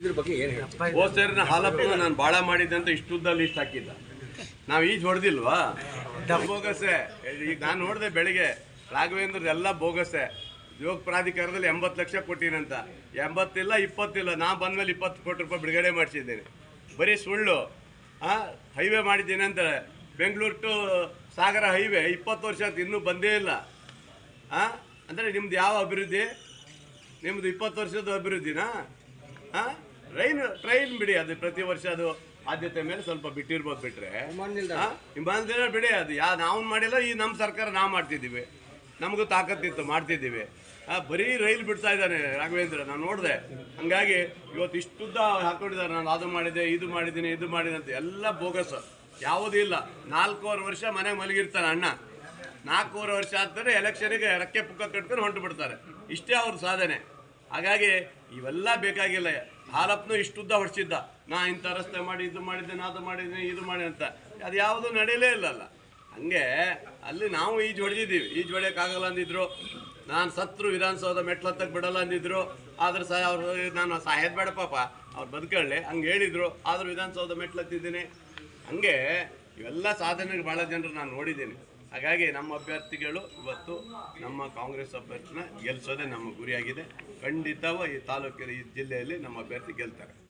ಇದ್ರ ಬಗ್ಗೆ ಏನು ಹೇಳ್ತೀವಿ ಹೋಸರಿನ ಹಾಲಪ್ಪ ನಾನು ಭಾಳ ಮಾಡಿದ್ದೆ ಅಂತ ಇಷ್ಟುದ್ದ ಲಿಸ್ಟ್ ಹಾಕಿದ್ದ. ನಾವು ಈಜ್ ಹೊಡೆದಿಲ್ವಾ? ಬೋಗಸೆ. ಈಗ ನಾನು ನೋಡಿದೆ ಬೆಳಿಗ್ಗೆ ರಾಘವೇಂದ್ರ ಎಲ್ಲ ಬೋಗಸೆ. ಯೋಗ ಪ್ರಾಧಿಕಾರದಲ್ಲಿ ಎಂಬತ್ತು ಲಕ್ಷ ಕೊಟ್ಟಿನಂತ. ಎಂಬತ್ತಿಲ್ಲ ಇಪ್ಪತ್ತಿಲ್ಲ. ನಾ ಬಂದ್ಮೇಲೆ ಇಪ್ಪತ್ತು ಕೋಟಿ ರೂಪಾಯಿ ಬಿಡುಗಡೆ ಮಾಡಿಸಿದ್ದೇನೆ. ಬರೀ ಸುಳ್ಳು. ಆ ಹೈವೇ ಮಾಡಿದ್ದೀನಿ ಅಂತ. ಬೆಂಗಳೂರು ಟು ಸಾಗರ ಹೈವೇ ಇಪ್ಪತ್ತು ವರ್ಷ ಆಯ್ತು ಇನ್ನೂ ಬಂದೇ ಇಲ್ಲ. ಆ ಅಂದರೆ ನಿಮ್ದು ಯಾವ ಅಭಿವೃದ್ಧಿ? ನಿಮ್ಮದು ಇಪ್ಪತ್ತು ವರ್ಷದ ಅಭಿವೃದ್ಧಿನಾ? ಆ? ರೈನ್ ಟ್ರೈನ್ ಬಿಡಿ ಅದು ಪ್ರತಿ ವರ್ಷ ಅದು ಆದ್ಯತೆ ಮೇಲೆ ಸ್ವಲ್ಪ ಬಿಟ್ಟಿರ್ಬೋದು ಬಿಟ್ರೆ. ವಿಮಾನ ನಿಲ್ದಾಣ. ಬಿಡಿ ಅದು. ಯಾ ನಾವು ಮಾಡಿಲ್ಲ ಈ ನಮ್ಮ ಸರ್ಕಾರ ನಾವು ಮಾಡ್ತಿದ್ದೀವಿ. ನಮಗೂ ತಾಕತ್ತಿತ್ತು ಮಾಡ್ತಿದ್ದೀವಿ. ಬರೀ ರೈಲ್ ಬಿಡ್ತಾ ಇದ್ದಾನೆ ರಾಘವೇಂದ್ರ ನಾನು ನೋಡಿದೆ. ಹಂಗಾಗಿ ಇವತ್ತು ಇಷ್ಟುದ್ದ ಹಾಕೊಂಡಿದ್ದಾರೆ. ನಾನು ಅದು ಮಾಡಿದೆ ಇದು ಮಾಡಿದ್ದೀನಿ ಇದು ಮಾಡಿದೆ ಅಂತ ಎಲ್ಲ ಬೋಗಸ್. ಯಾವುದೂ ಇಲ್ಲ. ನಾಲ್ಕೂವರೆ ವರ್ಷ ಮನೆಗೆ ಮಲಗಿರ್ತಾನೆ ಅಣ್ಣ. ನಾಲ್ಕೂವರೆ ವರ್ಷ ಆಗ್ತಾರೆ ಎಲೆಕ್ಷನಿಗೆ ರಕ್ಕೆ ಪುಕ್ಕ ಕಟ್ಕೊಂಡು ಹೊಂಟು ಬಿಡ್ತಾರೆ. ಇಷ್ಟೇ ಅವ್ರ ಸಾಧನೆ. ಹಾಗಾಗಿ ಇವೆಲ್ಲ ಬೇಕಾಗಿಲ್ಲ. ಹಾಲಪ್ಪನು ಇಷ್ಟುದ್ದ ಹೊಡ್ಸಿದ್ದ. ನಾ ಇಂಥ ರಸ್ತೆ ಮಾಡಿ, ಇದು ಮಾಡಿದ್ದೆ ನಾ ಅದು ಮಾಡಿದ್ದೀನಿ ಇದು ಮಾಡಿ ಅಂತ. ಅದು ಯಾವುದು ನಡೀಲೇ ಇಲ್ಲಲ್ಲ. ಹಂಗೆ ಅಲ್ಲಿ ನಾವು ಈಜು ಹೊಡೆದಿದ್ದೀವಿ. ಈಜು ಹೊಡೆಯೋಕ್ಕಾಗಲ್ಲ ಅಂದಿದ್ರು. ನಾನು ಸತ್ರು ವಿಧಾನಸೌಧ ಮೆಟ್ಲು ಹತ್ತಕ್ಕೆ ಬಿಡಲ್ಲ ಅಂದಿದ್ರು. ಆದ್ರೆ ಸಹ ಅವರು, ನಾನು ಸಾಯೋದು ಬೇಡ ಪಾಪ. ಅವ್ರು ಬದುಕೊಳ್ಳಿ ಹಂಗೆ ಹೇಳಿದ್ರು. ಆದರೂ ವಿಧಾನಸೌಧ ಮೆಟ್ಲು ಹತ್ತಿದ್ದೀನಿ. ಹಂಗೆ ಇವೆಲ್ಲ ಸಾಧನೆಗೆ ಭಾಳ ಜನರು ನಾನು ನೋಡಿದ್ದೀನಿ. ಹಾಗಾಗಿ ನಮ್ಮ ಅಭ್ಯರ್ಥಿಗಳು ಇವತ್ತು ನಮ್ಮ ಕಾಂಗ್ರೆಸ್ ಅಭ್ಯರ್ಥಿನ ಗೆಲ್ಲಿಸೋದೇ ನಮ್ಮ ಗುರಿಯಾಗಿದೆ. ಖಂಡಿತವ ಈ ತಾಲೂಕಿನ, ಈ ಜಿಲ್ಲೆಯಲ್ಲಿ ನಮ್ಮ ಅಭ್ಯರ್ಥಿ ಗೆಲ್ತಾರೆ.